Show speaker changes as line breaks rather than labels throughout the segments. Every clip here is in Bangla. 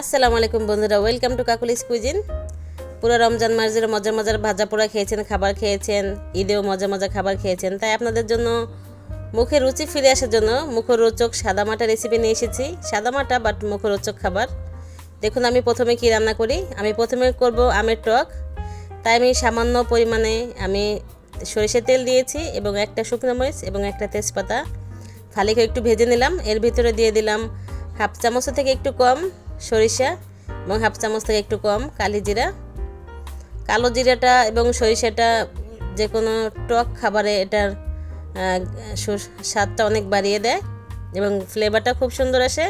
আসসালামু আলাইকুম বন্ধুরা ওয়েলকাম টু কাকুলিস কুইজিন পুরো রমজান মাস জুড়ে মজা মজার ভাজা পোড়া খেয়েছেন, খাবার খেয়েছেন, ঈদেও মজা মজা খাবার খেয়েছেন। তাই আপনাদের জন্য মুখে রুচি ফিরে আসার জন্য মুখরোচক সাদামাটা রেসিপি নিয়ে এসেছি। সাদামাটা বাট মুখরোচক খাবার। দেখুন আমি প্রথমে কি রান্না করি। আমি প্রথমে করব আমের টক। তাই আমি সামান্য পরিমাণে আমি সরিষার তেল দিয়েছি এবং একটা শুকনো মরিচ এবং একটা তেজপাতা। ফালি করে একটু ভেজে নিলাম। এর ভিতরে দিয়ে দিলাম হাফ চামচ থেকে একটু কম সরিষা এবং হাফ চামচ থেকে একটু কম কালি জিরা। কালো জিরাটা এবং সরিষাটা যে কোনো টক খাবারে এটার স্বাদটা অনেক বাড়িয়ে দেয় এবং ফ্লেভারটা খুব সুন্দর আসে।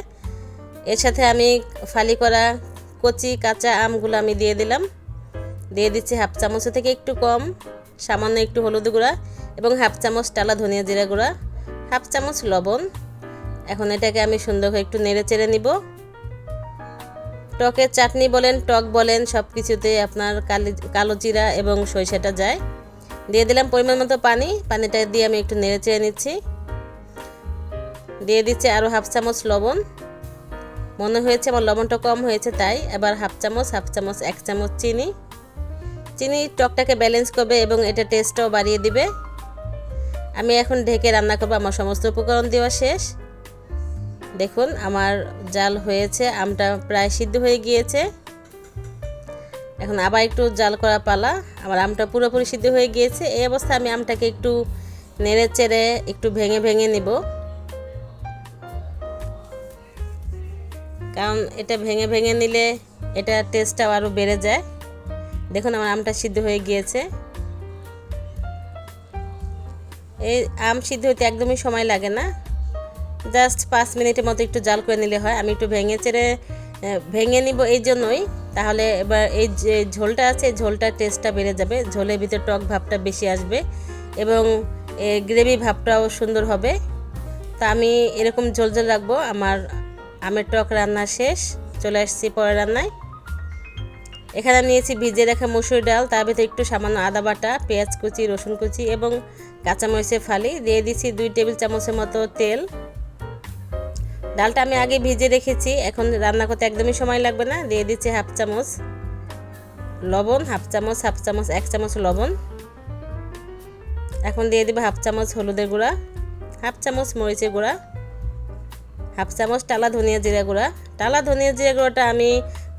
এর সাথে আমি ফালি করা কচি, কাঁচা আমগুলো আমি দিয়ে দিলাম। দিয়ে দিচ্ছি হাফ চামচ থেকে একটু কম, সামান্য একটু হলুদ গুঁড়া এবং হাফ চামচ টালা ধনিয়া জিরা গুঁড়া। হাফ চামচ লবণ। এখন এটাকে আমি সুন্দর একটু নেড়ে চেড়ে নিব। টকের চাটনি বলেন, টক বলেন সব কিছুতে আপনার কালি, কালো জিরা এবং সরিষাটা যায়। দিয়ে দিলাম পরিমাণ মতো পানি, পানিটা দিয়ে আমি একটু নেড়ে চেড়ে নিচ্ছি। দিয়ে দিচ্ছি আরও হাফ চামচ লবণ। মনে হয়েছে আমার লবণটা কম হয়েছে তাই, এবার হাফ চামচ হাফ চামচ, এক চামচ চিনি। চিনি টকটাকে ব্যালেন্স করবে এবং এটা টেস্টটাও বাড়িয়ে দিবে। আমি এখন ঢেকে রান্না করব, আমার সমস্ত উপকরণ দেওয়া শেষ। দেখুন, আমার জাল হয়েছে, আমটা প্রায় সিদ্ধ হয়ে গিয়েছে। এখন আবার একটু জাল করা পালা, আমার আমটা পুরোপুরি সিদ্ধ হয়ে গিয়েছে। এই অবস্থায় আমি আমটাকে একটু নেড়ে চেড়ে একটু ভেঙে ভেঙে নিব। কারণ এটা ভেঙে ভেঙে নিলে এটা টেস্টটাও আরও বেড়ে যায়। দেখুন, আমার আমটা সিদ্ধ হয়ে গিয়েছে। এই আম সিদ্ধ হতে একদমই সময় লাগে না। জাস্ট পাঁচ মিনিটের মতো একটু জাল করে নিলে হয়। আমি একটু ভেঙে চেড়ে ভেঙে নিব এই জন্যই। তাহলে এবার এই যে ঝোলটা আছে ঝোলটার টেস্টটা বেড়ে যাবে। ঝোলের ভিতরে টক ভাবটা বেশি আসবে এবং গ্রেভি ভাবটাও সুন্দর হবে। তা আমি এরকম ঝোল ঝোল রাখব। আমার আমের টক রান্না শেষ। চলে আসছি পরের রান্নায়। এখানে নিয়েছি ভিজে রাখা মসুর ডাল। তার ভিতরে একটু সামান্য আদা বাটা, পেঁয়াজ কুচি, রসুন কুচি এবং কাঁচামরিচের ফালি। দিয়ে দিচ্ছি দুই টেবিল চামচের মতো তেল। ডালটা আমি আগে ভিজে রেখেছি, এখন রান্না করতে একদমই সময় লাগবে না। দিয়ে দিচ্ছি হাফ চামচ লবণ, হাফ চামচ হাফ চামচ, এক চামচ লবণ। এখন দিয়ে দিব হাফ চামচ হলুদের গুঁড়া, হাফ চামচ মরিচের গুঁড়া, হাফ চামচ টালা ধনিয়া জিরা গুঁড়া। টালা ধনিয়া জিরা গুঁড়োটা আমি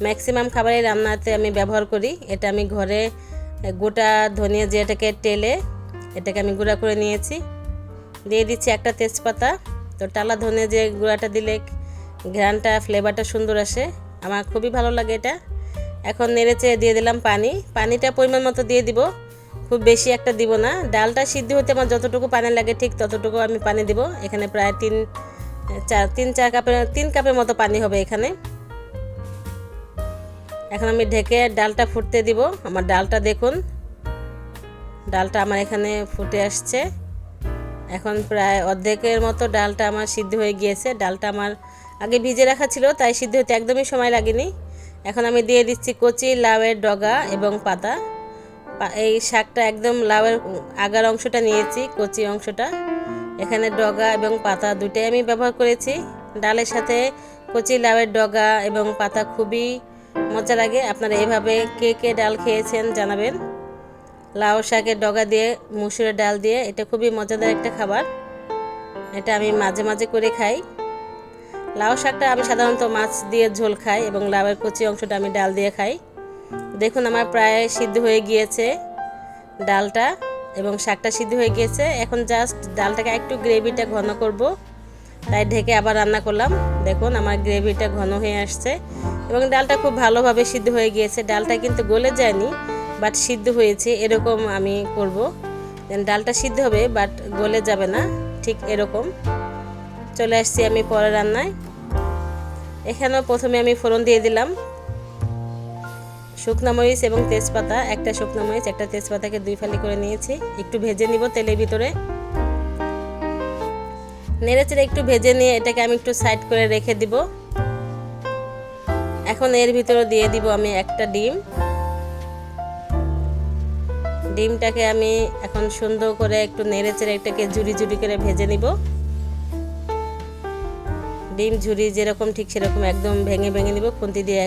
ম্যাক্সিমাম খাবারের রান্নাতে আমি ব্যবহার করি। এটা আমি ঘরে গোটা ধনিয়া জিরাটাকে টেলে এটাকে আমি গুঁড়া করে নিয়েছি। দিয়ে দিচ্ছি একটা তেজপাতা। তো টালা ধনে যে গুঁড়াটা দিলে ঘ্রানটা ফ্লেভারটা সুন্দর আসে। আমার খুবই ভালো লাগে এটা। এখন নেড়েচে দিয়ে দিলাম পানি। পানিটা পরিমাণ মতো দিয়ে দিব। খুব বেশি একটা দিব না। ডালটা সিদ্ধ হতে আমার যতটুকু পানি লাগে ঠিক ততটুকু আমি পানি দিব। এখানে প্রায় তিন, চার তিন, চার কাপের, তিন কাপের মতো পানি হবে এখানে। এখন আমি ঢেকে ডালটা ফুটতে দিব। আমার ডালটা দেখুন। ডালটা আমার এখানে ফুটে আসছে। এখন প্রায় অর্ধেকের মতো ডালটা আমার সিদ্ধ হয়ে গিয়েছে। ডালটা আমার আগে ভিজে রাখা ছিল, তাই সিদ্ধ হতে একদমই সময় লাগেনি। এখন আমি দিয়ে দিচ্ছি কচি, লাউয়ের ডগা এবং পাতা। এই শাকটা একদম লাউয়ের আগার অংশটা নিয়েছি, কচি অংশটা। এখানে ডগা এবং পাতা দুটাই আমি ব্যবহার করেছি। ডালের সাথে কচি, লাউয়ের ডগা এবং পাতা খুবই মজা লাগে। আপনারা এভাবে কে কে ডাল খেয়েছেন জানাবেন। লাউ শাকের ডগা দিয়ে, মুসুরের ডাল দিয়ে, এটা খুবই মজাদার একটা খাবার। এটা আমি মাঝে মাঝে করে খাই। লাউ শাকটা আমি সাধারণত মাছ দিয়ে ঝোল খাই এবং লাউয়ের কচি অংশটা আমি ডাল দিয়ে খাই। দেখুন আমার প্রায় সিদ্ধ হয়ে গিয়েছে ডালটা এবং শাকটা সিদ্ধ হয়ে গিয়েছে। এখন জাস্ট ডালটাকে একটু গ্রেভিটা ঘন করব। তাই ঢেকে আবার রান্না করলাম। দেখুন আমার গ্রেভিটা ঘন হয়ে আসছে এবং ডালটা খুব ভালোভাবে সিদ্ধ হয়ে গিয়েছে। ডালটা কিন্তু গলে যায়নি। বাট সিদ্ধ হয়েছে, এরকম আমি করব। দেন ডালটা সিদ্ধ হবে, বাট গলে যাবে না, ঠিক এরকম। চলে আসছি আমি পরে রান্নায়। এখানেও প্রথমে আমি ফোড়ন দিয়ে দিলাম। শুকনো মরিচ এবং তেজপাতা, একটা শুকনো মরিচ, একটা তেজপাতাকে দুই ফালি করে নিয়েছি। একটু ভেজে নিব তেলের ভিতরে। নেড়ে চেড়ে একটু ভেজে নিয়ে এটাকে আমি একটু সাইড করে রেখে দিব। এখন এর ভিতরে দিয়ে দিব আমি একটা ডিম। ডিমটাকে আমি এখন সুন্দর করে একটু নেড়ে চেড়ে এটাকে জুড়ি জুড়ি করে ভেজে নিব। ডিম ঝুড়ি যেরকম, ঠিক সেরকম একদম ভেঙে ভেঙে নিব। খুন্তি দিয়ে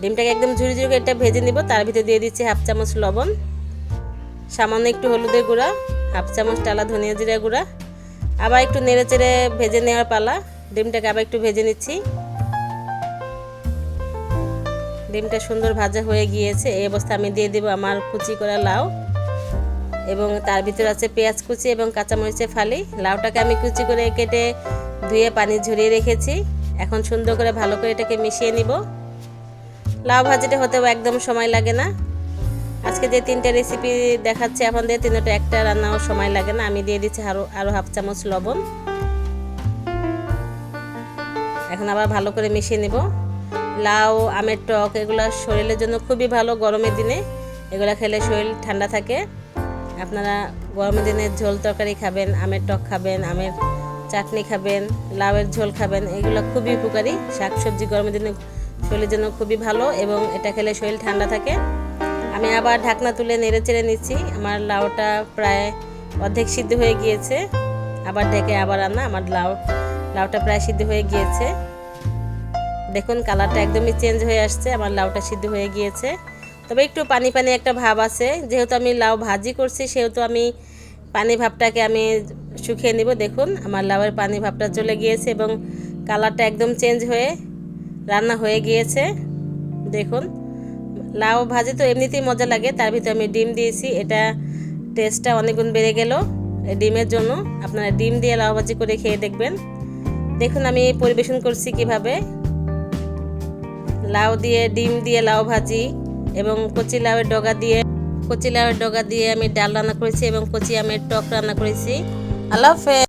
ডিমটাকে একদম ঝুরি ঝুরি করে এটা ভেজে নিব। তার ভিতরে দিয়ে দিচ্ছি হাফ চামচ লবণ, সামান্য একটু হলুদের গুঁড়া, হাফ চামচ টালা ধনিয়া জিরা গুঁড়া। আবার একটু নেড়ে চেড়ে ভেজে নেওয়ার পালা। ডিমটাকে আবার একটু ভেজে নিচ্ছি। ডিমটা সুন্দর ভাজা হয়ে গিয়েছে। এই অবস্থা আমি দিয়ে দেবো আমার কুচি করা লাউ। এবং তার ভিতরে আছে পেঁয়াজ কুচি এবং কাঁচামরিচের ফালি। লাউটাকে আমি কুচি করে কেটে ধুয়ে পানি ঝরিয়ে রেখেছি। এখন সুন্দর করে ভালো করে এটাকে মিশিয়ে নিব। লাউ ভাজিটা হতেও একদম সময় লাগে না। আজকে যে তিনটা রেসিপি দেখাচ্ছি আপনাদের তিনটা একটা রান্নাও সময় লাগে না। আমি দিয়ে দিচ্ছি আরও আরও হাফ চামচ লবণ। এখন আবার ভালো করে মিশিয়ে নেব। লাউ, আমের টক, এগুলো শরীরের জন্য খুবই ভালো গরমের দিনে। এগুলো খেলে শরীর ঠান্ডা থাকে। আপনারা গরমের দিনে ঝোল তরকারি খাবেন, আমের টক খাবেন, আমের চাটনি খাবেন, লাউয়ের ঝোল খাবেন, এগুলো খুবই উপকারী। শাকসবজি গরমের দিনে শরীরের জন্য খুবই ভালো এবং এটা খেলে শরীর ঠান্ডা থাকে। আমি আবার ঢাকনা তুলে নেড়ে চেড়ে নিচ্ছি। আমার লাউটা প্রায় অর্ধেক সিদ্ধ হয়ে গিয়েছে। আবার ঢেকে আবার রান্না। আমার লাউ, লাউটা প্রায় সিদ্ধ হয়ে গিয়েছে। দেখুন, কালারটা একদমই চেঞ্জ হয়ে আসছে। আমার লাউটা সিদ্ধ হয়ে গিয়েছে। তবে একটু পানি পানি একটা ভাব আছে। যেহেতু আমি লাউ ভাজি করছি, সেহেতু আমি পানি ভাবটাকে আমি শুকিয়ে নিব। দেখুন, আমার লাউয়ের পানি ভাবটা চলে গিয়েছে এবং কালারটা একদম চেঞ্জ হয়ে রান্না হয়ে গিয়েছে। দেখুন, লাউ ভাজি তো এমনিতেই মজা লাগে। তার ভিতরে আমি ডিম দিয়েছি। এটা টেস্টটা অনেক গুণ বেড়ে গেল ডিমের জন্য। আপনারা ডিম দিয়ে লাউ ভাজি করে খেয়ে দেখবেন। দেখুন, আমি পরিবেশন করছি কীভাবে। লাউ দিয়ে, ডিম দিয়ে লাউ ভাজি এবং কচি লাউয়ের ডগা দিয়ে, কচি লাউয়ের ডগা দিয়ে আমি ডাল রান্না করেছি এবং কচি আমের টক রান্না করেছি। আল্লাহ